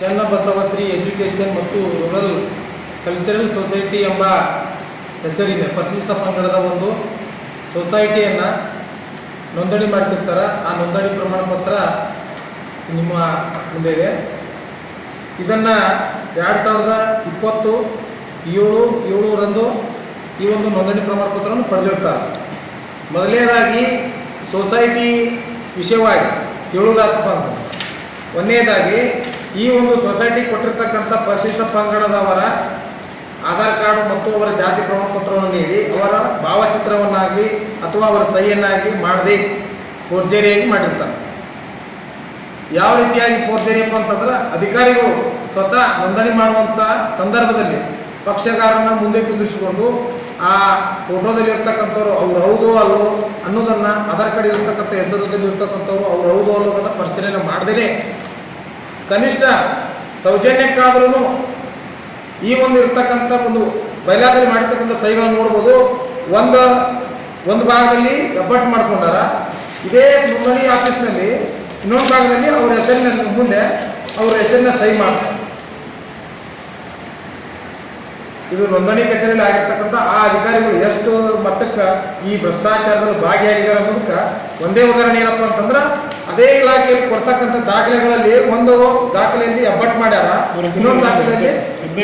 ಚನ್ನಬಸವಶ್ರೀ education ಮತ್ತು rural cultural society ಎಂಬ ಹೆಸರಿದೆ ಪರಿಶಿಷ್ಟ ಪಂಗಡದ ಒಂದು ಸೊಸೈಟಿಯನ್ನು ನೋಂದಣಿ ಮಾಡಿಸಿರ್ತಾರೆ. ಆ ನೋಂದಣಿ ಪ್ರಮಾಣ ಪತ್ರ ನಿಮ್ಮ ಮುಂದೆ ಇದೆ. ಇದನ್ನು ಎರಡು ಸಾವಿರದ ಇಪ್ಪತ್ತು ಏಳು, ಏಳುರಂದು ಈ ಒಂದು ನೋಂದಣಿ ಪ್ರಮಾಣ ಪತ್ರವನ್ನು ಪಡೆದಿರ್ತಾರೆ. ಮೊದಲನೇದಾಗಿ ಸೊಸೈಟಿ ವಿಷಯವಾಗಿ ಹೇಳುವುದಾತಪ್ಪ ಅಂತ ಒಂದನೇದಾಗಿ ಈ ಒಂದು ಸೊಸೈಟಿ ಕೊಟ್ಟಿರ್ತಕ್ಕಂಥ ಪರಿಶಿಷ್ಟ ಪಂಗಡದವರ ಆಧಾರ್ ಕಾರ್ಡ್ ಮತ್ತು ಅವರ ಜಾತಿ ಪ್ರಮಾಣ ಪತ್ರವನ್ನು ನೀಡಿ ಅವರ ಭಾವಚಿತ್ರವನ್ನಾಗಲಿ ಅಥವಾ ಅವರ ಸಹಿಯನ್ನಾಗಲಿ ಮಾಡದೆ ಫೋರ್ಜರಿಯಾಗಿ ಮಾಡಿರ್ತಾರೆ. ಯಾವ ರೀತಿಯಾಗಿ ಫೋರ್ಜರಿಯಪ್ಪ ಅಂತಂದ್ರೆ ಅಧಿಕಾರಿಗಳು ಸ್ವತಃ ನೋಂದಣಿ ಮಾಡುವಂಥ ಸಂದರ್ಭದಲ್ಲಿ ಪಕ್ಷಗಾರನ ಮುಂದೆ ಕುಂದಿರಿಸಿಕೊಂಡು ಆ ಫೋಟೋದಲ್ಲಿ ಇರ್ತಕ್ಕಂಥವ್ರು ಅವ್ರು ಹೌದೋ ಅಲ್ಲೋ ಅನ್ನೋದನ್ನು ಆಧಾರ್ ಕಾರ್ಡ್ ಇರ್ತಕ್ಕಂಥ ಹೆಸರುದಲ್ಲಿ ಇರ್ತಕ್ಕಂಥವ್ರು ಅವ್ರು ಹೌದೋ ಅಲ್ಲೋದನ್ನು ಪರಿಶೀಲನೆ ಮಾಡದೇ ಕನಿಷ್ಠ ಸೌಜನ್ಯಕ್ಕಾದ್ರೂ ಈ ಒಂದು ಇರ್ತಕ್ಕಂಥ ಒಂದು ಬಯಲಾದಲ್ಲಿ ಮಾಡಿರ್ತಕ್ಕಂಥ ಸೈಗಳನ್ನು ನೋಡ್ಬೋದು. ಒಂದು ಒಂದು ಭಾಗದಲ್ಲಿ ರಬ್ಬಟ್ ಮಾಡಿಸ್ಕೊಂಡಾರ. ಇದೇ ನೋಂದಣಿ ಆಫೀಸ್ನಲ್ಲಿ ಇನ್ನೊಂದು ಭಾಗದಲ್ಲಿ ಅವ್ರ ಹೆಸರಿನ ಮುಂದೆ ಅವ್ರ ಹೆಸರಿನ ಸಹಿ ಮಾಡ್ತಾರೆ. ಇದು ನೋಂದಣಿ ಕಚೇರಿಯಲ್ಲಿ ಆಗಿರ್ತಕ್ಕಂಥ ಆ ಅಧಿಕಾರಿಗಳು ಎಷ್ಟು ಮಟ್ಟಕ್ಕೆ ಈ ಭ್ರಷ್ಟಾಚಾರದಲ್ಲಿ ಭಾಗಿಯಾಗಿದ್ದಾರೆ ಅನ್ನೋದಕ್ಕೆ ಒಂದೇ ಉದಾಹರಣೆ ಏನಪ್ಪ ಅಂತಂದ್ರೆ ಅದೇ ಇಲಾಖೆಯಲ್ಲಿ ಕೊಡ್ತಕ್ಕಂಥ ದಾಖಲೆಗಳಲ್ಲಿ ಒಂದು ದಾಖಲೆಯಲ್ಲಿ ಅಬ್ಬಟ್ ಮಾಡ್ಯಾರ. ಇನ್ನೊಂದು ದಾಖಲೆಯಲ್ಲಿ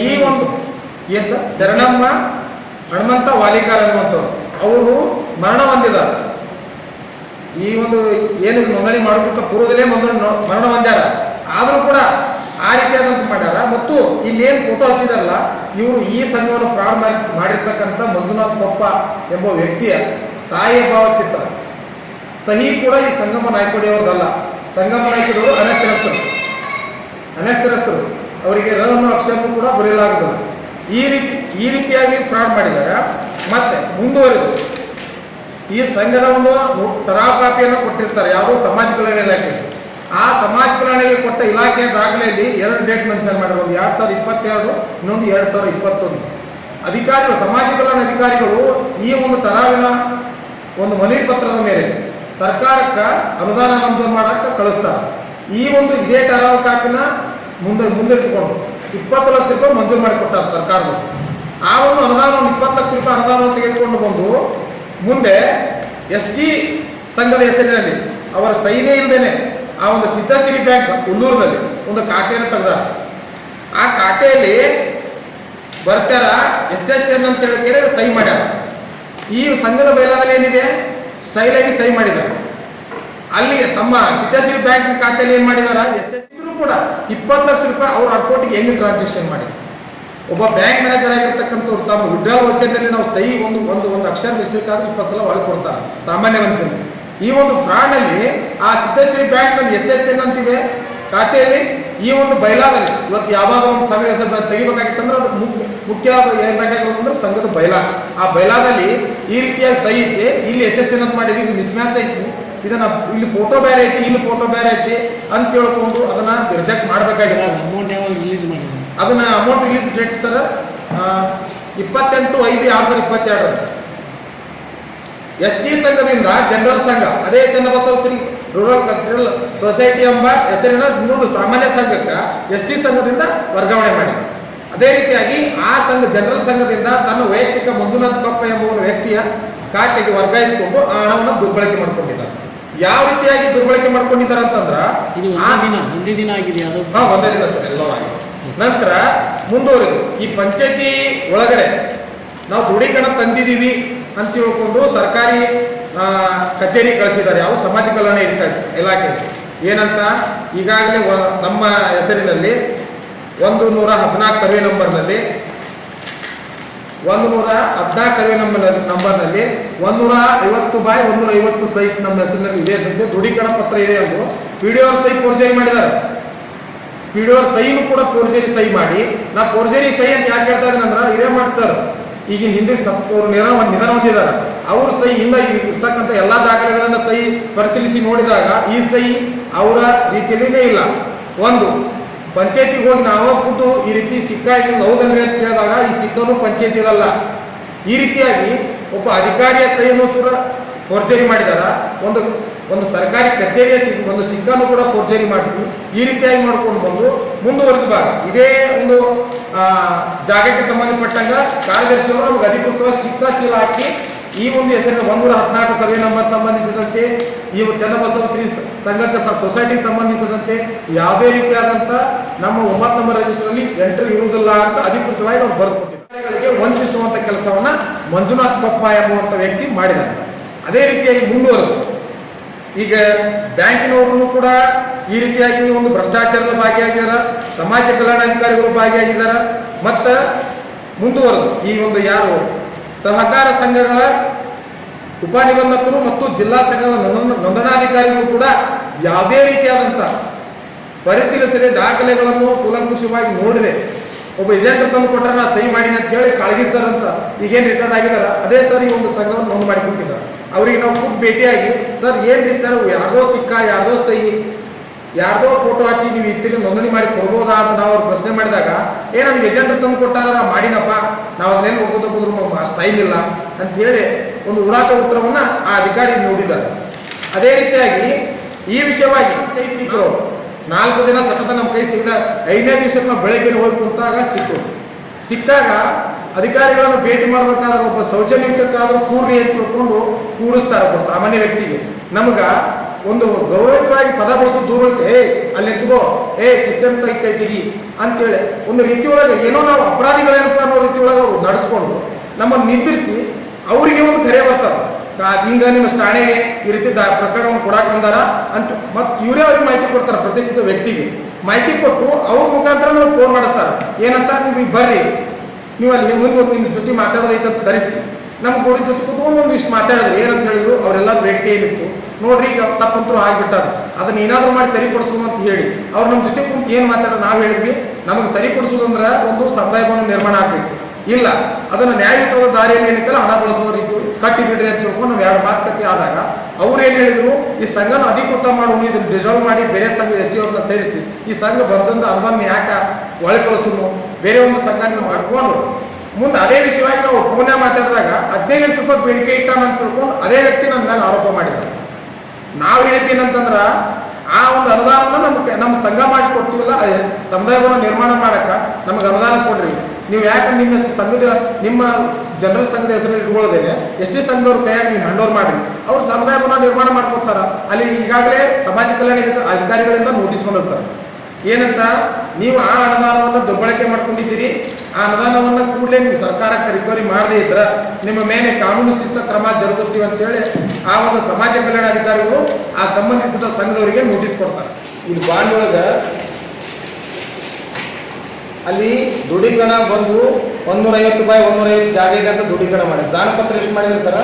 ಈ ಒಂದು ಎಸ್ ಸರ್? ಶರಣಮ್ಮ ಹನುಮಂತ ವಾಲಿಕಾರ್ ಅನ್ನುವಂಥವ್ರು. ಅವರು ಮರಣ ಹೊಂದಿದ್ದಾರೆ ಈ ಒಂದು ಏನು ನೋಂದಣಿ ಮಾಡೋದಕ್ಕೆ ಪೂರ್ವದಲ್ಲೇ ಮೊದಲು ಮರಣ ಹೊಂದ್ಯಾರ. ಆದರೂ ಕೂಡ ಆ ರೀತಿಯಾದಂತ ಮಾಡ್ಯಾರ. ಮತ್ತು ಇಲ್ಲೇನು ಫೋಟೋ ಹಚ್ಚಿದಾರಲ್ಲ ಇವರು ಈ ಸಂಘವನ್ನು ಪ್ರಾರಂಭ ಮಾಡಿ- ಮಾಡಿರ್ತಕ್ಕಂಥ ಮಂಜುನಾಥ್ ಕೊಪ್ಪ ಎಂಬ ವ್ಯಕ್ತಿಯ ತಾಯಿಯ ಭಾವಚಿತ್ರ ಸಹಿ ಕೂಡ ಈ ಸಂಗಮ ನಾಯ್ಕೋಡಿ ಅವ್ರದ್ದಲ್ಲ ಸಂಗಮ ನಾಯ್ಕೋಡಿ ಅವರು ಅನಕ್ಷರಸ್ಥರು. ಅನಕ್ಷರಸ್ಥರು. ಅವರಿಗೆ ರ ಅನ್ನೋ ಕೂಡ ಬರೆಯಲಾಗುತ್ತದೆ ಈ ರೀತಿ, ಈ ರೀತಿಯಾಗಿ ಫ್ರಾಡ್ ಮಾಡಿದಾಗ ಮತ್ತೆ ಮುಂದುವರೆದು. ಈ ಸಂಘದ ಒಂದು ತರಾ ಕಾಪಿಯನ್ನು ಕೊಟ್ಟಿರ್ತಾರೆ. ಯಾರು ಸಮಾಜ ಕಲ್ಯಾಣ ಇಲಾಖೆ. ಆ ಸಮಾಜ ಕಲ್ಯಾಣಕ್ಕೆ ಕೊಟ್ಟ ಇಲಾಖೆಯ ದಾಖಲೆಯಲ್ಲಿ ಎರಡು ಡೇಟ್ ಮೆನ್ಷನ್ ಮಾಡಿರೋ ಒಂದು ಎರಡು ಸಾವಿರದ ಇಪ್ಪತ್ತೆರಡು, ಇನ್ನೊಂದು ಎರಡು ಸಾವಿರದ ಇಪ್ಪತ್ತೊಂದು. ಅಧಿಕಾರಿಗಳು, ಸಮಾಜ ಕಲ್ಯಾಣ ಅಧಿಕಾರಿಗಳು ಈ ಒಂದು ತರಾವಿನ ಒಂದು ಮನವಿ ಪತ್ರದ ಮೇಲೆ ಸರ್ಕಾರಕ್ಕೆ ಅನುದಾನ ಮಂಜೂರು ಮಾಡಕ್ಕೆ ಕಳಿಸ್ತಾರೆ. ಈ ಒಂದು ಇದೇ ಕಾಪಿನ ಮುಂದೆ ಮುಂದಿಟ್ಟುಕೊಂಡು ಇಪ್ಪತ್ತು ಲಕ್ಷ ರೂಪಾಯಿ ಮಂಜೂರು ಮಾಡಿಕೊಟ್ಟಾರೆ ಸರ್ಕಾರದವರು ಆ ಒಂದು ಅನುದಾನ ಒಂದು ಇಪ್ಪತ್ತು ಲಕ್ಷ ರೂಪಾಯಿ ಅನುದಾನವನ್ನು ತೆಗೆದುಕೊಂಡು ಬಂದು ಮುಂದೆ ಎಸ್ ಟಿ ಸಂಘದ ಹೆಸರಿನಲ್ಲಿ ಅವರ ಸೈನ್ಯ ಇಲ್ಲದೇನೆ ಆ ಒಂದು ಸಿದ್ಧಸಿರಿ ಬ್ಯಾಂಕ್ ಹುಲ್ಲೂರಿನಲ್ಲಿ ಒಂದು ಖಾತೆಯನ್ನು ತೆಗೆದ ಆ ಖಾತೆಯಲ್ಲಿ ಬರ್ತಾರ ಎಸ್ ಎಸ್ ಎನ್ ಅಂತ ಹೇಳಿದ್ರೆ ಸಹಿ ಮಾಡ್ಯಾರ. ಈ ಸಂಘದ ಬೈಲಾದಲ್ಲಿ ಏನಿದೆ? ಸ್ಟೈಲಾಗಿ ಸಹಿ ಮಾಡಿದ್ದಾರೆ. ಅಲ್ಲಿ ತಮ್ಮ ಸಿದ್ದಸಿರಿ ಬ್ಯಾಂಕ್ ಖಾತೆಯಲ್ಲಿ ಏನ್ ಮಾಡಿದಾರ? ಎಸ್ ಎಸ್ ಇದ್ರು ಕೂಡ ಇಪ್ಪತ್ತು ಲಕ್ಷ ರೂಪಾಯಿ ಅವ್ರ ಅಕೌಂಟ್ಗೆ ಹೆಂಗ್ ಟ್ರಾನ್ಸಾಕ್ಷನ್ ಮಾಡಿ ಒಬ್ಬ ಬ್ಯಾಂಕ್ ಮ್ಯಾನೇಜರ್ ಆಗಿರ್ತಕ್ಕಂಥವ್ರು ತಮ್ಮ ವಿಡ್ರಾಲ್ ವಚನದಲ್ಲಿ ನಾವು ಸಹಿ ಒಂದು ಒಂದು ಒಂದು ಅಕ್ಷರ ಮಿಸ್ಟೇಕ್ ಆದ್ರೆ ಇಪ್ಪತ್ತು ಸಲ ಒಳಗೆ ಕೊಡ್ತಾರ, ಸಾಮಾನ್ಯ ಮನುಷ್ಯನಿಗೆ ಈ ಒಂದು ಫ್ರಾಡ್ ಅಲ್ಲಿ ಆ Siddeshwari bank S S N ಅಂತಿದೆ ಖಾತೆಯಲ್ಲಿ ಈ ಒಂದು ಬಯಲಾದಲ್ಲಿ ಇವತ್ತು ಯಾವಾಗ ಒಂದು ಸಂಘದ ಹೆಸರು ತೆಗಿಬೇಕಾಗಿತ್ತು ತೆಗಿಬೇಕಾಗಿತ್ತಂದ್ರೆ ಅದಕ್ಕೆ ಮುಖ್ಯ ಮುಖ್ಯ ಏನ್ ಬೇಕಾಗಿರೋದು ಅಂದ್ರೆ ಸಂಘದ ಬಯಲ ಆ ಬಯಲಾದಲ್ಲಿ ಈ ರೀತಿಯಾಗಿ ಸಹಿ ಐತೆ ಇಲ್ಲಿ ಎಸ್ ಎಸ್ ಎನ್ ಅಂತ ಮಾಡಿದ್ವಿ ಇದು ಮಿಸ್ಮ್ಯಾಚ್ ಐತಿ. ಇದನ್ನ ಇಲ್ಲಿ ಫೋಟೋ ಬೇರೆ ಐತಿ ಇಲ್ಲಿ ಫೋಟೋ ಬೇರೆ ಐತಿ ಅಂತ ಹೇಳ್ಕೊಂಡು ಅದನ್ನ ರಿಜೆಕ್ಟ್ ಮಾಡಿದ್ರು? ಅದನ್ನ ಅಮೌಂಟ್ ರಿಲೀಸ್ ಡೇಟ್ ಸರ್ ಇಪ್ಪತ್ತೆಂಟು ಐದು ಎರಡು ಸಾವಿರದ ಇಪ್ಪತ್ತೆರಡು ಎಸ್ ಟಿ ಸಂಘದಿಂದ ಜನರಲ್ ಸಂಘ ಅದೇ Channabasava Shri rural cultural society ಎಂಬ ಹೆಸರಿನ ಮೂರು ಸಾಮಾನ್ಯ ಸಂಘಕ್ಕೆ ಎಸ್ ಟಿ ಸಂಘದಿಂದ ವರ್ಗಾವಣೆ ಮಾಡಿದೆ. ಅದೇ ರೀತಿಯಾಗಿ ಆ ಸಂಘ ಜನರಲ್ ಸಂಘದಿಂದ ತನ್ನ ವೈಯಕ್ತಿಕ ಮಂಜುನಾಥ್ ಕಪ್ಪ ಎಂಬ ಒಂದು ವ್ಯಕ್ತಿಯ ಖಾತೆಗೆ ವರ್ಗಾಯಿಸಿಕೊಂಡು ಆ ಹಣವನ್ನು ದುರ್ಬಳಕೆ ಮಾಡ್ಕೊಂಡಿದ್ದಾರೆ. ಯಾವ ರೀತಿಯಾಗಿ ದುರ್ಬಳಕೆ ಮಾಡ್ಕೊಂಡಿದ್ದಾರೆ ಅಂತಂದ್ರ ಒಂದೇ ದಿನ ಆಗಿದೆ ಒಂದೇ ದಿನ ಸರ್ ಎಲ್ಲವಾಗಿ ನಂತರ ಮುಂದುವರೆದು ಈ ಪಂಚಾಯತಿ ಒಳಗಡೆ ನಾವು ದೃಢೀಕರಣ ತಂದಿದ್ದೀವಿ ಅಂತ ತಿಳ್ಕೊಂಡು ಸರ್ಕಾರಿ ಕಚೇರಿ ಕಳಿಸಿದ್ದಾರೆ. ಯಾವ ಸಮಾಜ ಕಲ್ಯಾಣ ಇರ್ತಾ- ಇಲಾಖೆ. ಏನಂತ? ಈಗಾಗಲೇ ನಮ್ಮ ಹೆಸರಿನಲ್ಲಿ ಒಂದು ನೂರ ಹದಿನಾಲ್ಕು ಸರ್ವೆ ನಂಬರ್ನಲ್ಲಿ, ಒಂದು ನೂರ ಹದಿನಾಲ್ಕು ಸರ್ವೆ ನಂಬರ್ ನಂಬರ್ನಲ್ಲಿ ಒಂದೂರ ಐವತ್ತು ಬಾಯ್ ಒಂದೂರ ಐವತ್ತು ಸೈಟ್ ನಮ್ಮ ಹೆಸರಿನಲ್ಲಿ ಇದೆ. ಅಂತ ದೃಢೀಕರಣ ಪತ್ರ ಇದೆ ಎಂದು ಪಿ ಡಿ ಅವ್ರ ಸೈಟ್ ಫೋರ್ಜರಿ ಮಾಡಿದ್ದಾರೆ. ಪಿ ಡಿ ಅವ್ರ ಸೈನು ಕೂಡ ಪೋರ್ಜರಿ ಸಹಿ ಮಾಡಿ. ನಾ ಪೋರ್ಜರಿ ಸೈ ಅಂತ ಯಾಕೆ ಹೇಳ್ತಾ ಇದ್ದೀನಿ ಅಂದ್ರೆ ಇದೇ ಮಾಡಿ ಸರ್ ಈಗಿನ ಹಿಂದೆ ಸಪ್ ಅವರು ನಿಧನ ಹೊಂದ್- ನಿಧನ ಹೊಂದಿದ್ದಾರೆ. ಅವರು ಸಹಿ ಹಿಂಗ ಇರ್ತಕ್ಕಂಥ ಎಲ್ಲ ದಾಖಲೆಗಳನ್ನು ಸಹಿ ಪರಿಶೀಲಿಸಿ ನೋಡಿದಾಗ ಈ ಸಹಿ ಅವರ ರೀತಿಯಲ್ಲಿನೇ ಇಲ್ಲ. ಒಂದು, ಪಂಚಾಯತಿಗೆ ಹೋಗಿ ನಾವು ಖುದ್ದು ಈ ರೀತಿ ಸಿಕ್ಕ ಇಲ್ಲ ಅಂತ ಕೇಳಿದಾಗ ಈ ಸಿಕ್ಕನು ಪಂಚಾಯತಿದಲ್ಲ. ಈ ರೀತಿಯಾಗಿ ಒಬ್ಬ ಅಧಿಕಾರಿಯ ಸಹಿಯನ್ನು ಕೂಡ ಫೋರ್ಜರಿ ಮಾಡಿದಾರ. ಒಂದು ಒಂದು ಸರ್ಕಾರಿ ಕಚೇರಿಯ ಸಿಕ್ಕ ಒಂದು ಸಿಕ್ಕನ್ನು ಕೂಡ ಫೋರ್ಜರಿ ಮಾಡಿಸಿ ಈ ರೀತಿಯಾಗಿ ಮಾಡ್ಕೊಂಡು ಬಂದು ಮುಂದುವರೆದ ಬಾ. ಇದೇ ಒಂದು ಜಾಗಕ್ಕೆ ಸಂಬಂಧಪಟ್ಟಂಗ ಕಾರ್ಯದರ್ಶಿಯವರು ನಮಗೆ ಅಧಿಕೃತವಾಗಿ ಸಿಕ್ಕ ಸೀಲ್ ಹಾಕಿ ಈ ಒಂದು ಹೆಸರಿನ ಒಂದೂರ ಹದಿನಾಲ್ಕು ಸರ್ವೆ ನಂಬರ್ ಸಂಬಂಧಿಸಿದಂತೆ, ಈ ಚನ್ನಬಸವ ಶ್ರೀ ಸಂಘಕ್ಕೆ ಸೊಸೈಟಿ ಸೊಸೈಟಿಗೆ ಸಂಬಂಧಿಸಿದಂತೆ ಯಾವುದೇ ರೀತಿಯಾದಂಥ ನಮ್ಮ ಒಂಬತ್ತು ನಂಬರ್ ರಿಜಿಸ್ಟರ್ ಅಲ್ಲಿ ಎಂಟ್ರಿ ಇರುವುದಿಲ್ಲ ಅಂತ ಅಧಿಕೃತವಾಗಿ ಅವ್ರು ಬರೆದುಕೊಟ್ಟಿದ್ದಾರೆ ವಂಚಿಸುವಂತ ಕೆಲಸವನ್ನ ಮಂಜುನಾಥ್ ಕೊಪ್ಪ ಎಂಬುವಂತ ವ್ಯಕ್ತಿ ಮಾಡಿದ್ದಾರೆ. ಅದೇ ರೀತಿಯಾಗಿ ಮುಂದುವರೆದು. ಈಗ ಬ್ಯಾಂಕಿನವರು ಕೂಡ ಈ ರೀತಿಯಾಗಿ ಒಂದು ಭ್ರಷ್ಟಾಚಾರದ ಭಾಗಿಯಾಗಿದ್ದಾರೆ ಸಮಾಜ ಕಲ್ಯಾಣಾಧಿಕಾರಿಗಳು ಭಾಗಿಯಾಗಿದ್ದಾರೆ ಮತ್ತು ಮುಂದುವರೆದು ಈ ಒಂದು ಯಾರು ಸಹಕಾರ ಸಂಘಗಳ ಉಪನಿಬಂಧಕರು ಮತ್ತು ಜಿಲ್ಲಾ ಸಂಘಗಳ ನೋಂದಣ- ನೋಂದಣಾಧಿಕಾರಿಗಳು ಕೂಡ ಯಾವುದೇ ರೀತಿಯಾದಂಥ ಪರಿಶೀಲಿಸದೆ ದಾಖಲೆಗಳನ್ನು ಕೂಲಂಕುಷವಾಗಿ ನೋಡಿದೆ. ಒಬ್ಬ ಏಜೆಂಟ್ ತಂದು ಕೊಟ್ಟರೆ ನಾ ಸಹಿ ಮಾಡಿನ ಅಂತ ಹೇಳಿ ಕಾಳಗಿ ಸರ್ ಅಂತ ಈಗೇನು ರಿಟರ್ನ್ ಆಗಿದಾರ, ಅದೇ ಸರ್ ಈ ಒಂದು ಸಂಘವನ್ನು ನೋಂದು ಮಾಡಿಕೊಂಡಿದ್ದಾರೆ ಅವರಿಗೆ ನಾವು ಭೇಟಿಯಾಗಿ, ಸರ್ ಏನ್ರಿ ಸರ್, ಯಾರ್ದೋ ಸಿಕ್ಕ, ಯಾರ್ದೋ ಸಹಿ ಯಾರ್ದೋ ಫೋಟೋ ಹಚ್ಚಿ ನೀವು ಇತ್ತಿಗೆ ನೋಂದಣಿ ಮಾಡಿ ಕೊಡ್ಬೋದಾ ಅಂತ ನಾವು ಅವ್ರು ಪ್ರಶ್ನೆ ಮಾಡಿದಾಗ, ಏ, ನಮ್ಗೆ ಏಜೆಂಟ್ ತಂದು ಕೊಟ್ಟಾರ ನಾ ಮಾಡಿನಪ್ಪ. ನಾವು ಅದನ್ನೇನು ಹೋಗೋದು ಹೋದ್ರು ಅಷ್ಟು ಟೈಮ್ ಇಲ್ಲ. ಅಂತ ಹೇಳಿ ಒಂದು ಉಡಾಕ ಉತ್ತರವನ್ನ ಆ ಅಧಿಕಾರಿ ನೋಡಿದ್ದಾರೆ. ಅದೇ ರೀತಿಯಾಗಿ ಈ ವಿಷಯವಾಗಿ ಕೈ ಸಿಕ್ಕರು ನಾಲ್ಕು ದಿನ ಸತತ ನಮ್ಮ ಕೈ ಸಿಕ್ಕ ಐದನೇ ದಿವಸಕ್ಕೆ ನಾವು ಬೆಳಗ್ಗೆ ಹೋಗಿ ಕುಂತಾಗ ಸಿಕ್ಕರು ಸಿಕ್ಕಾಗ ಅಧಿಕಾರಿಗಳನ್ನು ಭೇಟಿ ಮಾಡಬೇಕಾದ್ರೆ ಒಬ್ಬ ಸೌಜನ್ಯಕ್ಕಾದ್ರೂ ಕೂರ್ರಿ ಅಂತ ತಿಳ್ಕೊಂಡು ಕೂರಿಸ್ತಾರೆ ಒಬ್ಬ ಸಾಮಾನ್ಯ ವ್ಯಕ್ತಿಗೆ. ನಮಗ ಒಂದು ಗೌರವಿಕವಾಗಿ ಪದ ಬಳಸೋ ದೂರ ಏ, ಅಲ್ಲಿ ಎತ್ಕೋ ಏ ಕಿಸ್ತನ್ ಕೈ ಅಂತೇಳಿ ಒಂದು ರೀತಿ ಒಳಗೆ ಏನೋ ನಾವು ಅಪರಾಧಿಗಳೇನಪ್ಪ ಅನ್ನೋ ರೀತಿ ಒಳಗೆ ಅವ್ರು ನಡೆಸ್ಕೊಂಡು ನಮ್ಮನ್ನು ನಿಂದಿರಿಸಿ ಅವರಿಗೆ ಒಂದು ಕರೆ ಬರ್ತದೆ. ಹಿಂಗ ನಿಮ್ಮ ಠಾಣೆಗೆ ಈ ರೀತಿ ಪ್ರಕರಣವನ್ನು ಕೊಡಕ್ಕೆ ಬಂದಾರ ಅಂತ ಮತ್ತು ಇವರೇ ಅವ್ರಿಗೆ ಮಾಹಿತಿ ಕೊಡ್ತಾರೆ ಪ್ರತಿಷ್ಠಿತ ವ್ಯಕ್ತಿಗೆ. ಮಾಹಿತಿ ಕೊಟ್ಟು ಅವ್ರ ಮುಖಾಂತರ ನಾವು ಫೋನ್ ಮಾಡಿಸ್ತಾರೆ. ಏನಂತ, ನೀವು ಈಗ ಬರ್ರಿ. ನೀವು ಅಲ್ಲಿ ಮುಂದೆ ನಿಮ್ಮ ಜೊತೆ ಮಾತಾಡೋದೈತೆ ಅಂತ ತರಿಸಿ ನಮ್ಮ ಕೂಡ ಜೊತೆ ಕೂತ್ಕೊಂಡು ಒಂದಿಷ್ಟು ಮಾತಾಡಿದ್ರು ಏನಂತ ಹೇಳಿದ್ರು ಅವರೆಲ್ಲ ಬೇಡಿಕೆ ಏನಿತ್ತು ನೋಡ್ರಿ ಈಗ ತಪ್ಪಂತರೂ ಆಗಿಬಿಟ್ಟದ. ಅದನ್ನ ಏನಾದರೂ ಮಾಡಿ ಸರಿಪಡಿಸು ಅಂತ ಹೇಳಿ. ಅವ್ರು ನಮ್ಮ ಜೊತೆ ಕುಂತು ಏನು ಮಾತಾಡೋ ನಾವು ಹೇಳಿದ್ವಿ. ನಮಗೆ ಸರಿಪಡಿಸೋದಂದ್ರೆ ಒಂದು ಸಮುದಾಯವನ್ನು ನಿರ್ಮಾಣ ಆಗಬೇಕು. ಇಲ್ಲ, ಅದನ್ನು ನ್ಯಾಯಯುತವಾದ ದಾರಿಯಲ್ಲಿ ಏನೈತಲ್ಲ ಹಣ ಬಳಸುವ ರೀತಿ ಕಟ್ಟಿ ಬಿಡ್ರಿ ಅಂತ ತಿಳ್ಕೊಂಡು ನಾವು ಎರಡು ಮಾತುಕತೆ ಆದಾಗ ಅವ್ರು ಏನು ಹೇಳಿದ್ರು, ಈ ಸಂಘನ ಅಧಿಕೃತ ಮಾಡೋಣ ಇದನ್ನು ಡಿಸಾಲ್ವ್ ಮಾಡಿ ಬೇರೆ ಸಂಘ ಎಸ್ ಟಿ ಅವ್ರನ್ನ ಸೇರಿಸಿ. ಈ ಸಂಘ ಬಂದೊಂದು ಅನುದಾನ ಯಾಕ ಒಳ ಕಳಿಸೋನು ಬೇರೆ ಒಂದು ಸಂಘ ನೀವು ಮಾಡ್ಕೊಂಡು. ಮುಂದೆ ಅದೇ ವಿಷಯವಾಗಿ ನಾವು ಪುನಃ ಮಾತಾಡಿದಾಗ ಹದಿನೈದು ಲಕ್ಷ ರೂಪಾಯಿ ಬೇಡಿಕೆ ಇಟ್ಟಾನ ಅಂತ ತಿಳ್ಕೊಂಡು ಅದೇ ವ್ಯಕ್ತಿ ನನ್ನ ಮೇಲೆ ಆರೋಪ ಮಾಡಿದ್ದಾರೆ ನಾವು ಹೇಳ್ತೀನಂತಂದ್ರ ಆ ಒಂದು ಅನುದಾನವನ್ನು ನಮ್ಗೆ ನಮ್ಮ ಸಂಘ ಮಾಡಿ ಕೊಡ್ತೀವಲ್ಲ, ಅದೇ ಸಮುದಾಯವನ್ನು ನಿರ್ಮಾಣ ಮಾಡಕ್ಕ ನಮಗೆ ಅನುದಾನ ಕೊಡ್ರಿ. ನೀವು ಯಾಕೆ ನಿಮ್ಮ ಸಂಘದ, ನಿಮ್ಮ ಜನರಲ್ ಸಂಘದ ಹೆಸರಲ್ಲಿ ಇಟ್ಕೊಳ್ಳೋದೇನೆ ಎಷ್ಟೇ ಸಂಘದವ್ರ ಕೈಯಾಗಿ ನೀವು ಹ್ಯಾಂಡ್ ಓವರ್ ಮಾಡ್ರಿ. ಅವ್ರು ಸಮುದಾಯವನ್ನ ನಿರ್ಮಾಣ ಮಾಡ್ಕೊಡ್ತಾರ. ಅಲ್ಲಿ ಈಗಾಗಲೇ ಸಮಾಜ ಕಲ್ಯಾಣ ಅಧಿಕಾರಿಗಳಿಂದ ನೋಟಿಸ್ ಬಂದದ ಸರ್. ಏನಂತ, ನೀವು ಆ ಅನುದಾನವನ್ನು ದುರ್ಬಳಕೆ ಮಾಡ್ಕೊಂಡಿದ್ದೀರಿ. ಆ ಅನುದಾನವನ್ನು ಕೂಡಲೇ ನೀವು ಸರ್ಕಾರಕ್ಕೆ ರಿಕವರಿ ಮಾಡದೇ ಇದ್ರೆ ನಿಮ್ಮ ಮೇಲೆ ಕಾನೂನು ಶಿಸ್ತ ಕ್ರಮ ಜರುಗಿಸ್ತೀವಿ ಅಂತೇಳಿ ಆ ಒಂದು ಸಮಾಜ ಕಲ್ಯಾಣ ಅಧಿಕಾರಿಗಳು ಆ ಸಂಬಂಧಿಸಿದ ಸಂಘದವರಿಗೆ ನೋಟಿಸ್ ಕೊಡ್ತಾರೆ. ಇಲ್ಲಿ ಬಾಂಡ್ ಒಳಗೆ ಅಲ್ಲಿ ದುಡಿಗಣ ಬಂದು ಒಂದೂರೈವತ್ತು ಒಂದೂರ ಐವತ್ತು ಜಾಗಕ್ಕೆ ಅಂತ ದುಡಿಗಣ ಮಾಡಿದ್ರು. ದಾನಪತ್ರ ಎಷ್ಟು ಮಾಡಿದ್ರೆ ಸರ?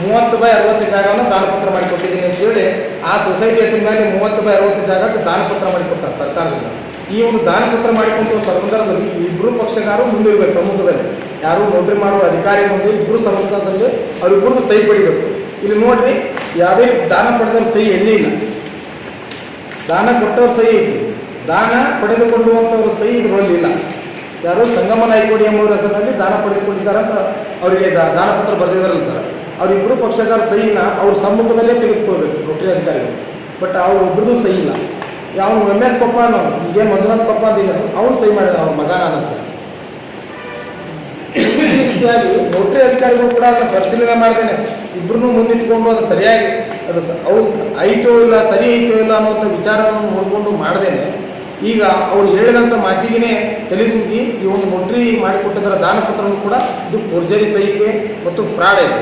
ಮೂವತ್ತು ಬೈ ಅರವತ್ತು ಜಾಗವನ್ನು ದಾನಪತ್ರ ಮಾಡಿಕೊಟ್ಟಿದ್ದೀನಿ ಅಂತ ಹೇಳಿ ಆ ಸೊಸೈಟಿ ಮೇಲೆ ಮೂವತ್ತು ಬೈ ಅರವತ್ತು ಜಾಗಕ್ಕೆ ದಾನಪತ್ರ ಮಾಡಿ ಕೊಡ್ತಾರೆ ಸರ್ಕಾರದಿಂದ. ಈ ಒಂದು ದಾನಪತ್ರ ಮಾಡಿಕೊಂಡಿರುವ ಸಂದರ್ಭದಲ್ಲಿ ಇಬ್ಬರು ಪಕ್ಷಗಾರು ಮುಂದಿರಬೇಕು ಸಮ್ಮುಖದಲ್ಲಿ ಯಾರು ನೋಡ್ರಿ ಮಾಡುವ ಅಧಿಕಾರಿ ಬಂದು ಇಬ್ಬರು ಸಮ್ಮುಖದಲ್ಲಿ ಅವರಿಬ್ಬರದು ಸಹಿ ಪಡಿಬೇಕು. ಇಲ್ಲಿ ನೋಡ್ರಿ, ಯಾವುದೇ ದಾನ ಪಡೆದವ್ರ ಸಹಿ ಎಲ್ಲಿ ಇಲ್ಲ. ದಾನ ಕೊಟ್ಟವ್ರ ಸಹಿ ಐತಿ. ದಾನ ಪಡೆದುಕೊಳ್ಳುವಂಥವ್ರ ಸಹಿ ಇದರಲ್ಲಿ ಇಲ್ಲ. ಯಾರು ಸಂಗಮ ನಾಯ್ಕೋಡಿ ಎಂಬುವರ ಹೆಸರಿನಲ್ಲಿ ದಾನ ಪಡೆದುಕೊಂಡಿದ್ದಾರೆ ಅಂತ ಅವರಿಗೆ ದಾನ ದಾನಪತ್ರ ಬರೆದಿದ್ದಾರಲ್ಲ ಸರ್. ಅವರಿಬ್ಬರು ಪಕ್ಷಗಾರ ಸಹಿನ ಅವ್ರ ಸಮ್ಮುಖದಲ್ಲೇ ತೆಗೆದುಕೊಳ್ಬೇಕು ನೋಟ್ರಿ ಅಧಿಕಾರಿಗಳು. ಬಟ್ ಅವ್ರ ಒಬ್ರದ್ದು ಸಹಿ ಇಲ್ಲ. ಅವನು ಎಂ ಎಸ್ ಪಪ್ಪ ಅನ್ನೋ ಈಗ ಮಂಜುನಾಥ್ ಪಪ್ಪ ಅಂದಿಲ್ಲ ಅವನು ಸಹಿ ಮಾಡಿದ ಅವ್ರ ಮಗ ನಾನಂತ. ಈ ರೀತಿಯಾಗಿ ನೋಟ್ರಿ ಅಧಿಕಾರಿಗಳು ಕೂಡ ಅದನ್ನ ಪರಿಶೀಲನೆ ಮಾಡ್ತೇನೆ ಇಬ್ರು ಮುಂದಿಟ್ಕೊಂಡು ಅದು ಸರಿಯಾಗಿ, ಅದು ಅವ್ರು ಐತೋ ಇಲ್ಲ, ಸರಿ ಐತೋ ಇಲ್ಲ ಅನ್ನೋಂಥ ವಿಚಾರವನ್ನು ನೋಡಿಕೊಂಡು ಮಾಡ್ದೇನೆ. ಈಗ ಅವ್ರು ಹೇಳಿದಂಥ ಮಾತಿಗೆ ತಲೆ ತುಂಬಿ ಈ ಒಂದು ನೋಟ್ರಿ ಮಾಡಿಕೊಟ್ಟಿದ್ದರ ದಾನಪತ್ರವನ್ನು ಕೂಡ ಇದು ಫೋರ್ಜರಿ ಸಹಿಕೆ ಮತ್ತು ಫ್ರಾಡ್ ಇದೆ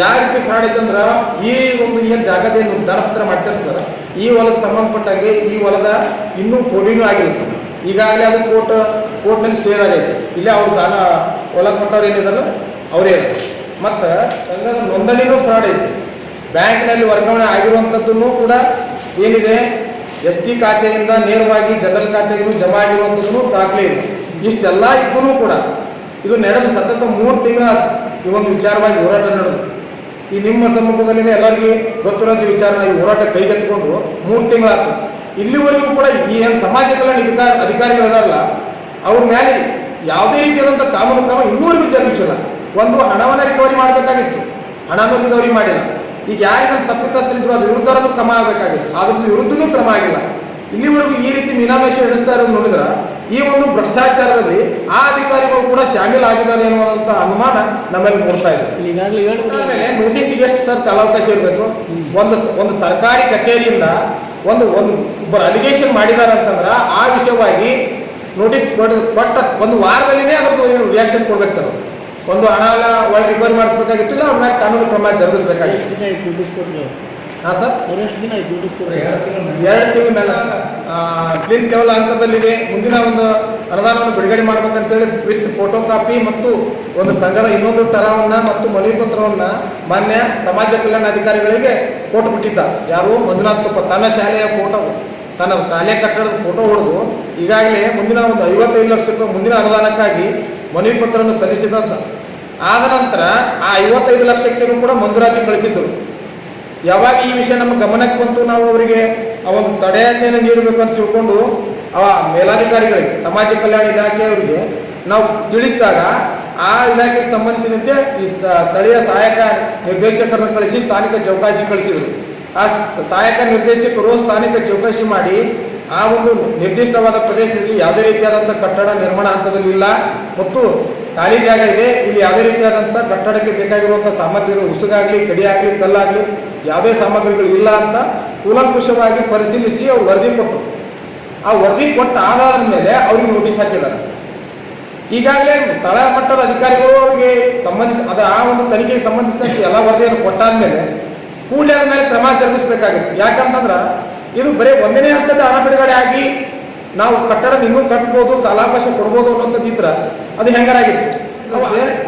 ಯಾವ ರೀತಿ ಫ್ರಾಡ್ ಐತಂದ್ರ ಈ ಒಂದು ಏನು ಜಾಗದೇನು ದಾನಪತ್ರ ಮಾಡ್ಸ್ಯಾರ ಸರ್, ಈ ಹೊಲಕ್ಕೆ ಸಂಬಂಧಪಟ್ಟಾಗೆ ಈ ಹೊಲದ ಇನ್ನೂ ಕೋಡಿನೂ ಆಗಿಲ್ಲ ಸರ್. ಈಗಾಗಲೇ ಅದು ಕೋರ್ಟ್, ಕೋರ್ಟ್ನಲ್ಲಿ ಸ್ಟೇ ಆಗೈತೆ ಇಲ್ಲೇ ಅವ್ರು ದಾನ ಹೊಲ ಕೊಟ್ಟವ್ರು ಏನಿದಲ್ಲ ಅವರೇ ಇದ್ದಾರೆ ಮತ್ತು ಸಂಘದ ನೋಂದಣಿನೂ ಫ್ರಾಡ್ ಐತೆ. ಬ್ಯಾಂಕ್ನಲ್ಲಿ ವರ್ಗಾವಣೆ ಆಗಿರುವಂಥದ್ದನ್ನು ಕೂಡ ಏನಿದೆ, ಎಸ್ ಟಿ ಖಾತೆಯಿಂದ ನೇರವಾಗಿ ಜನರಲ್ ಖಾತೆಗೂ ಜಮಾ ಆಗಿರುವಂಥದ್ದು ದಾಖಲೆ ಇದೆ. ಇಷ್ಟೆಲ್ಲ ಇದ್ದೂ ಕೂಡ, ಇದು ನಡೆದು ಸತತ ಮೂರು ತಿಂಗಳ ಈ ಒಂದು ವಿಚಾರವಾಗಿ ಹೋರಾಟ ನಡೆದು, ಈ ನಿಮ್ಮ ಸಮ್ಮುಖದಲ್ಲಿ ಎಲ್ಲರಿಗೂ ಗೊತ್ತಿರೋಂಥ ವಿಚಾರ ಈ ಹೋರಾಟ ಕೈಗೆತ್ತಿಕೊಂಡು ಮೂರು ತಿಂಗಳಾಯ್ತು. ಇಲ್ಲಿವರೆಗೂ ಕೂಡ ಈ ಏನು ಸಮಾಜ ಕಲ್ಯಾಣ ಅಧಿಕಾರಿಗಳು ಅಧಿಕಾರಿಗಳಿದಾರಲ್ಲ, ಅವ್ರ ಮೇಲೆ ಯಾವುದೇ ರೀತಿಯಾದಂಥ ಕಾನೂನು ಕ್ರಮ ಇನ್ನೂವರೆಗೂ ಜರುಗಿಸಿಲ್ಲ. ಒಂದು ಹಣವನ್ನು ರಿಕವರಿ ಮಾಡಬೇಕಾಗಿತ್ತು. ಹಣವನ್ನು ರಿಕವರಿ ಮಾಡಿಲ್ಲ. ಈಗ ಯಾರಿಗೆ ತಪ್ಪಿತಸ್ಥರಿದ್ರು ಅದ್ರ ವಿರುದ್ಧ ಕ್ರಮ ಆಗಬೇಕಾಗಿತ್ತು. ಅದ್ರ ವಿರುದ್ಧನೂ ಕ್ರಮ ಆಗಿಲ್ಲ. ಇಲ್ಲಿವರೆಗೂ ಈ ರೀತಿ ಮೀನಾಮೇಶ ಎಣಿಸ್ತಾ ಇರೋದು ನೋಡಿದ್ರೆ ಈ ಒಂದು ಭ್ರಷ್ಟಾಚಾರದಲ್ಲಿ ಆ ಅಧಿಕಾರಿಗಳು ಕೂಡ ಶಾಮೀಲ್ ಆಗಿದ್ದಾರೆ ಅನ್ನುವಂಥ ಅನುಮಾನ ನಮ್ಮಲ್ಲಿ ಮೂಡ್ತಾ ಇದೆ. ನೋಟಿಸ್ಗೆ ಎಷ್ಟು ಸರ್ ಕಾಲಾವಕಾಶ ಇರಬೇಕು. ಒಂದು ಒಂದು ಸರ್ಕಾರಿ ಕಚೇರಿಯಿಂದ ಒಂದು ಒಂದು ಒಬ್ಬರು ಅಲಿಗೇಷನ್ ಮಾಡಿದ್ದಾರೆ ಅಂತಂದ್ರೆ ಆ ವಿಷಯವಾಗಿ ನೋಟಿಸ್ ಕೊಟ್ಟ ಒಂದು ವಾರದಲ್ಲಿನೇ ಅದ್ರ ರಿಯಾಕ್ಷನ್ ಕೊಡ್ಬೇಕು ಸರ್ ಒಂದು ಹಣ ಎಲ್ಲ ಒಳಗೆ ರಿಕವರಿ ಮಾಡಿಸ್ಬೇಕಾಗಿತ್ತು ಇಲ್ಲ ಅವ್ರ ಮೇಲೆ ಕಾನೂನು ಕ್ರಮ ಜರುಗಿಸ್ಬೇಕಾಗಿತ್ತು. ಹಾಂ ಸರ್? ಎರಡು ತಿಂಗಳ ಮೇಲೆ ಕ್ಲೀನ್ ಲೆವೆಲ್ ಹಂತದಲ್ಲಿದೆ. ಮುಂದಿನ ಒಂದು ಅನುದಾನವನ್ನು ಬಿಡುಗಡೆ ಮಾಡ್ಬೇಕಂತೇಳಿ ವಿತ್ ಫೋಟೋ ಕಾಪಿ ಮತ್ತು ಒಂದು ಸಂಘದ ಇನ್ನೊಂದು ತರವನ್ನ ಮತ್ತು ಮನವಿ ಪತ್ರವನ್ನ ಮಾನ್ಯ ಸಮಾಜ ಕಲ್ಯಾಣ ಅಧಿಕಾರಿಗಳಿಗೆ ಕೊಟ್ಟುಬಿಟ್ಟಿದ್ದ ಯಾರು? ಮಂಜುನಾಥ್ ಕೊಪ್ಪ. ತನ್ನ ಶಾಲೆಯ ಫೋಟೋ ತನ್ನ ಶಾಲೆ ಕಟ್ಟಡದ ಫೋಟೋ ಹೊಡೆದು ಈಗಾಗಲೇ ಮುಂದಿನ ಒಂದು ಐವತ್ತೈದು ಲಕ್ಷ ರೂಪಾಯಿ ಮುಂದಿನ ಅನುದಾನಕ್ಕಾಗಿ ಮನವಿ ಪತ್ರವನ್ನು ಸಲ್ಲಿಸಿದಂತ ಆದ ನಂತರ ಆ ಐವತ್ತೈದು ಲಕ್ಷಕ್ಕೆ ಕೂಡ ಮಂಜೂರಾತಿ ಕಳಿಸಿದ್ದರು. ಯಾವಾಗ ಈ ವಿಷಯ ನಮ್ಮ ಗಮನಕ್ಕೆ ಬಂತು ನಾವು ಅವರಿಗೆ? ಆ ಒಂದು ತಡೆಯಾಜ್ಞೆಯನ್ನು ನೀಡಬೇಕು ಅಂತ ತಿಳ್ಕೊಂಡು ಆ ಮೇಲಾಧಿಕಾರಿಗಳಿಗೆ, ಸಮಾಜ ಕಲ್ಯಾಣ ಇಲಾಖೆಯವರಿಗೆ ನಾವು ತಿಳಿಸಿದಾಗ ಆ ಇಲಾಖೆಗೆ ಸಂಬಂಧಿಸಿದಂತೆ ಈ ಸ್ಥ- ಸ್ಥಳೀಯ ಸಹಾಯಕ ನಿರ್ದೇಶಕರನ್ನು ಕಳಿಸಿ ಸ್ಥಾನಿಕ ಚೌಕಾಸಿ ಕಳಿಸಿದರು. ಆ ಸಹಾಯಕ ನಿರ್ದೇಶಕರು ಸ್ಥಾನಿಕ ಚೌಕಾಸಿ ಮಾಡಿ ಆ ಒಂದು ನಿರ್ದಿಷ್ಟವಾದ ಪ್ರದೇಶದಲ್ಲಿ ಯಾವುದೇ ರೀತಿಯಾದಂಥ ಕಟ್ಟಡ ನಿರ್ಮಾಣ ಹಂತದಲ್ಲಿ ಇಲ್ಲ. ಮತ್ತು ಖಾಲಿ ಜಾಗ ಇದೆ. ಇಲ್ಲಿ ಯಾವುದೇ ರೀತಿಯಾದಂಥ ಕಟ್ಟಡಕ್ಕೆ ಬೇಕಾಗಿರುವಂಥ ಸಾಮಗ್ರಿಗಳು, ಉಸುಗಾಗಲಿ ಕಡಿ ಆಗಲಿ ಕಲ್ಲಾಗಲಿ ಯಾವುದೇ ಸಾಮಗ್ರಿಗಳು ಇಲ್ಲ ಅಂತ ಕೂಲಂಕುಷವಾಗಿ ಪರಿಶೀಲಿಸಿ ಅವ್ರು ವರದಿ ಕೊಟ್ಟರು. ಆ ವರದಿ ಕೊಟ್ಟ ಆಧಾರದ ಮೇಲೆ ಅವ್ರಿಗೆ ನೋಟಿಸ್ ಹಾಕಿದ್ದಾರೆ. ಈಗಾಗಲೇ ತಳ ಮಟ್ಟದ ಅಧಿಕಾರಿಗಳು ಅವರಿಗೆ ಸಂಬಂಧಿಸಿ, ಅದು ಆ ಒಂದು ತನಿಖೆಗೆ ಸಂಬಂಧಿಸಿದಂತೆ ಎಲ್ಲ ವರದಿಯನ್ನು ಕೊಟ್ಟಾದ್ಮೇಲೆ ಕೂಡಲೇ ಅದ ಮೇಲೆ ಕ್ರಮ ಜರುಗಿಸಬೇಕಾಗುತ್ತೆ. ಯಾಕಂತಂದ್ರೆ ಇದು ಬರೀ ಒಂದನೇ ಹಂತದ ಹಣ ಬಿಡುಗಡೆ ಆಗಿ ನಾವು ಕಟ್ಟಡ ಇನ್ನೂ ಕಟ್ಟಬಹುದು ಕಾಲಾವಕಾಶ ಕೊಡ್ಬೋದು ಇದ್ರ ಅದು ಹೆಂಗಾರಾಗಿತ್ತು?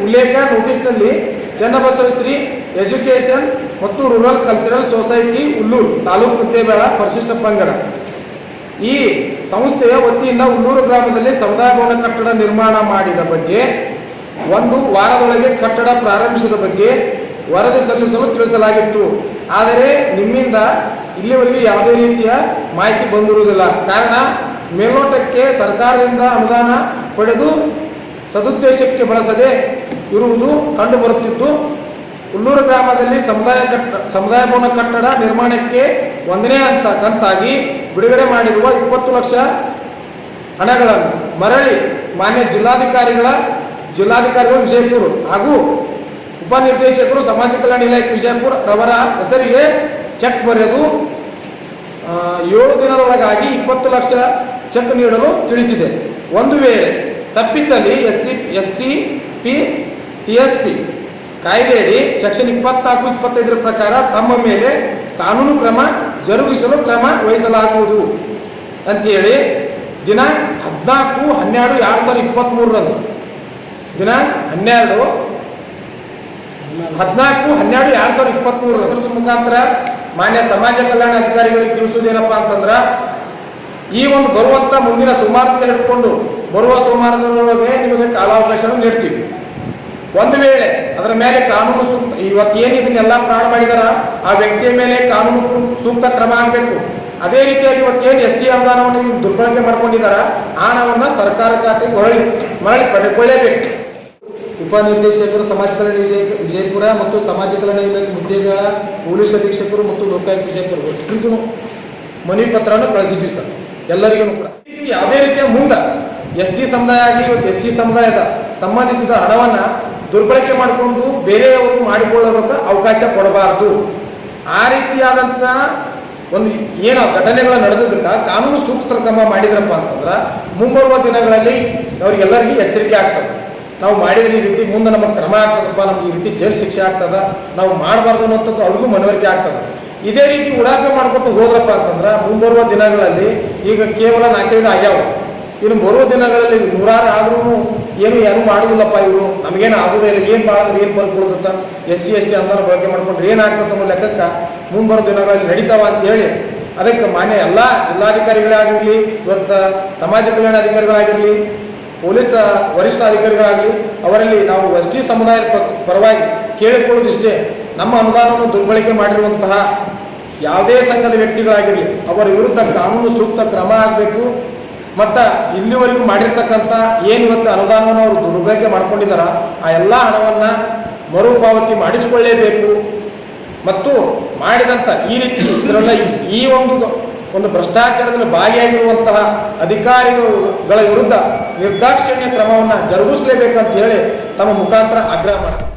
ಉಲ್ಲೇಖ ನೋಟಿಸ್ನಲ್ಲಿ ಶ್ರೀ ಎಜುಕೇಷನ್ ಮತ್ತು rural cultural society Ullur, taluk Muddebihal ಪರಿಶಿಷ್ಟ ಪಂಗಡ. ಈ ಸಂಸ್ಥೆಯ ವತಿಯಿಂದ ಉಲ್ಲೂರು ಗ್ರಾಮದಲ್ಲಿ ಸಮುದಾಯ ಭವನ ಕಟ್ಟಡ ನಿರ್ಮಾಣ ಮಾಡಿದ ಬಗ್ಗೆ, ಒಂದು ವಾರದೊಳಗೆ ಕಟ್ಟಡ ಪ್ರಾರಂಭಿಸಿದ ಬಗ್ಗೆ ವರದಿ ಸಲ್ಲಿಸಲು ತಿಳಿಸಲಾಗಿತ್ತು. ಆದರೆ ನಿಮ್ಮಿಂದ ಇಲ್ಲಿವರೆಗೆ ಯಾವುದೇ ರೀತಿಯ ಮಾಹಿತಿ ಬಂದಿರುವುದಿಲ್ಲ. ಕಾರಣ ಮೇಲ್ನೋಟಕ್ಕೆ ಸರ್ಕಾರದಿಂದ ಅನುದಾನ ಪಡೆದು ಸದುದ್ದೇಶಕ್ಕೆ ಬಳಸದೆ ಇರುವುದು ಕಂಡುಬರುತ್ತಿತ್ತು ಹುಲ್ಲೂರು ಗ್ರಾಮದಲ್ಲಿ ಸಮುದಾಯ ಕಟ್ಟ, ಸಮುದಾಯ ಭವನ ಕಟ್ಟಡ ನಿರ್ಮಾಣಕ್ಕೆ ಒಂದನೇ ಹಂತ, ಕಂತಾಗಿ ಬಿಡುಗಡೆ ಮಾಡಿರುವ ಇಪ್ಪತ್ತು ಲಕ್ಷ ಹಣಗಳನ್ನು ಮರಳಿ ಮಾನ್ಯ ಜಿಲ್ಲಾಧಿಕಾರಿಗಳ, ಜಿಲ್ಲಾಧಿಕಾರಿಗಳು ವಿಜಯಪುರ ಹಾಗೂ ಉಪನಿರ್ದೇಶಕರು ಸಮಾಜ ಕಲ್ಯಾಣ ಇಲಾಖೆ ವಿಜಯಪುರ ರವರ ಹೆಸರಿಗೆ ಚೆಕ್ ಬರೆದು ಏಳು ದಿನದೊಳಗಾಗಿ ಇಪ್ಪತ್ತು ಲಕ್ಷ ಚೆಕ್ ನೀಡಲು ತಿಳಿಸಿದೆ. ಒಂದು ವೇಳೆ ತಪ್ಪಿದ್ದಲ್ಲಿ S C S C, P, T S P ಕಾಯ್ದೆಯಡಿ ಸೆಕ್ಷನ್ ಇಪ್ಪತ್ನಾಲ್ಕು, ಇಪ್ಪತ್ತೈದರ ಪ್ರಕಾರ ತಮ್ಮ ಮೇಲೆ ಕಾನೂನು ಕ್ರಮ ಜರುಗಿಸಲು ಕ್ರಮ ವಹಿಸಲಾಗುವುದು. ಅಂತೇಳಿ ದಿನಾಂಕ ಹದಿನಾಲ್ಕು, ಹನ್ನೆರಡು, ಎರಡು ಸಾವಿರದ ಇಪ್ಪತ್ತ್ಮೂರರಂದು ದಿನಾಂಕ ಹನ್ನೆರಡು, ಹದಿನಾಲ್ಕು, ಹನ್ನೆರಡು, ಎರಡು ಸಾವಿರದ ಇಪ್ಪತ್ಮೂರರ ಮುಖಾಂತರ ಮಾನ್ಯ ಸಮಾಜ ಕಲ್ಯಾಣ ಅಧಿಕಾರಿಗಳಿಗೆ ತಿಳಿಸೋದೇನಪ್ಪ ಅಂತಂದ್ರ ಈ ಒಂದು ಬರುವಂತ ಮುಂದಿನ ಸೋಮವಾರದಿಂದ ಹಿಡ್ಕೊಂಡು ಬರುವ ಸೋಮವಾರದೊಳಗೆ ನಿಮಗೆ ಕಾಲಾವಕಾಶವನ್ನು ನೀಡ್ತೀವಿ. ಒಂದು ವೇಳೆ ಅದರ ಮೇಲೆ ಕಾನೂನು ಸೂಕ್ತ, ಇವತ್ತು ಏನು ಇದನ್ನೆಲ್ಲ ಪ್ರಾಣ ಮಾಡಿದಾರ, ಆ ವ್ಯಕ್ತಿಯ ಮೇಲೆ ಕಾನೂನು ಸೂಕ್ತ ಕ್ರಮ ಆಗಬೇಕು. ಅದೇ ರೀತಿಯಾಗಿ ಇವತ್ತೇನು ಎಸ್ ಟಿ ಅನುದಾನವನ್ನು ನೀವು ದುರ್ಬಳಕೆ ಮಾಡ್ಕೊಂಡಿದಾರ ಆ ಹಣವನ್ನು ಸರ್ಕಾರ ಖಾತೆಗೆ ಹೊರಳಿ, ಮರಳಿ ಪಡೆದುಕೊಳ್ಳೇಬೇಕು. ಉಪನಿರ್ದೇಶಕರು, ಸಮಾಜ ಕಲ್ಯಾಣ ವಿಜಯ, ವಿಜಯಪುರ ಮತ್ತು ಸಮಾಜ ಕಲ್ಯಾಣ ಇಲಾಖೆ ಹುದ್ದೆಗಳ ಪೊಲೀಸ್ ಅಧೀಕ್ಷಕರು ಮತ್ತು ಲೋಕಾಯುಕ್ತ ವಿಜಯಪುರ. ಒಟ್ಟಿಗೂ ಮನವಿ ಪತ್ರವನ್ನು ಕಳಿಸಿದ್ವಿ ಸರ್. ಎಲ್ಲರಿಗೂ ಕೂಡ. ಯಾವುದೇ ರೀತಿಯ ಮುಂದ. ಎಸ್ ಟಿ ಸಮುದಾಯ ಆಗಲಿ, ಇವತ್ತು ಎಸ್ ಸಿ ಸಮುದಾಯದ ಸಂಬಂಧಿಸಿದ ಹಣವನ್ನು ದುರ್ಬಳಕೆ ಮಾಡಿಕೊಂಡು ಬೇರೆಯವರು ಮಾಡಿಕೊಳ್ಳೋದಕ್ಕೆ ಅವಕಾಶ ಕೊಡಬಾರದು. ಆ ರೀತಿಯಾದಂಥ ಒಂದು ಏನು ಘಟನೆಗಳು ನಡೆದಿದ್ದಕ್ಕೆ ಕಾನೂನು ಸೂಕ್ತ ಕ್ರಮ ಮಾಡಿದ್ರಪ್ಪ ಅಂತಂದ್ರೆ ಮುಂಬರುವ ದಿನಗಳಲ್ಲಿ ಅವ್ರಿಗೆಲ್ಲರಿಗೂ ಎಚ್ಚರಿಕೆ ಆಗ್ತದೆ. ನಾವು ಮಾಡಿದ್ರೆ ಈ ರೀತಿ ಮುಂದೆ ನಮಗೆ ಕ್ರಮ ಆಗ್ತದಪ್ಪ, ನಮ್ಗೆ ಈ ರೀತಿ ಜೈಲು ಶಿಕ್ಷೆ ಆಗ್ತದ, ನಾವು ಮಾಡಬಾರ್ದು ಅನ್ನೋಂಥದ್ದು ಅವ್ರಿಗೂ ಮನವರಿಕೆ ಆಗ್ತದೆ. ಇದೇ ರೀತಿ ಉಡಾಪೆ ಮಾಡ್ಕೊಟ್ಟು ಹೋದ್ರಪ್ಪ ಅಂತಂದ್ರೆ ಮುಂಬರುವ ದಿನಗಳಲ್ಲಿ ಈಗ ಕೇವಲ ನಾಲ್ಕೈದು ಆಗ್ಯಾವ. ಇನ್ನು ಬರುವ ದಿನಗಳಲ್ಲಿ ನೂರಾರು ಆದ್ರೂ ಏನು ಯಾರು ಮಾಡುದಿಲ್ಲಪ್ಪ ಇವರು? ನಮಗೇನು ಆಗುದೇ ಇಲ್ಲ. ಏನು ಮಾಡಿದ್ರೆ ಏನು ಫರ್ಕ್ ಬೀಳ್ತತ್ತ ಎಸ್ ಸಿ ಎಸ್ ಟಿ ಅನುದಾನ ಬಳಕೆ ಮಾಡ್ಕೊಂಡ್ರೆ ಏನಾಗ್ತದೆ ಅನ್ನೋ ಲೆಕ್ಕಕ್ಕೆ ಮುಂಬರುವ ದಿನಗಳಲ್ಲಿ ನಡೀತಾವ ಅಂತ ಹೇಳಿ ಅದಕ್ಕೆ ಮಾನ್ಯ ಎಲ್ಲ ಜಿಲ್ಲಾಧಿಕಾರಿಗಳಾಗಿರಲಿ ಇವತ್ತು ಸಮಾಜ ಕಲ್ಯಾಣ ಅಧಿಕಾರಿಗಳಾಗಿರಲಿ, ಪೊಲೀಸ್ ವರಿಷ್ಠ ಅಧಿಕಾರಿಗಳಾಗಲಿ, ಅವರಲ್ಲಿ ನಾವು ಎಸ್ ಟಿ ಸಮುದಾಯದ ಪರವಾಗಿ ಕೇಳಿಕೊಳ್ಳೋದು ಇಷ್ಟೇ. ನಮ್ಮ ಅನುದಾನವನ್ನು ದುರ್ಬಳಕೆ ಮಾಡಿರುವಂತಹ ಯಾವುದೇ ಸಂಘದ ವ್ಯಕ್ತಿಗಳಾಗಿರಲಿ, ಅವರ ವಿರುದ್ಧ ಕಾನೂನು ಸೂಕ್ತ ಕ್ರಮ ಆಗಬೇಕು. ಮತ್ತು ಇಲ್ಲಿವರೆಗೂ ಮಾಡಿರ್ತಕ್ಕಂಥ ಏನು ಅನುದಾನವನ್ನು ಅವರು ದುರ್ಬಳಕೆ ಮಾಡ್ಕೊಂಡಿದ್ದಾರ ಆ ಎಲ್ಲ ಹಣವನ್ನು ಮರುಪಾವತಿ ಮಾಡಿಸಿಕೊಳ್ಳೇಬೇಕು. ಮತ್ತು ಮಾಡಿದಂಥ ಈ ರೀತಿ ಇದರಲ್ಲ ಈ ಒಂದು ಒಂದು ಭ್ರಷ್ಟಾಚಾರದಲ್ಲಿ ಭಾಗಿಯಾಗಿರುವಂತಹ ಅಧಿಕಾರಿಗಳ ವಿರುದ್ಧ ನಿರ್ದಾಕ್ಷಿಣ್ಯ ಕ್ರಮವನ್ನು ಜರುಗಿಸಲೇಬೇಕಂತ ಹೇಳಿ ತಮ್ಮ ಮುಖಾಂತರ ಆಗ್ರಹ ಮಾಡ್ತಾರೆ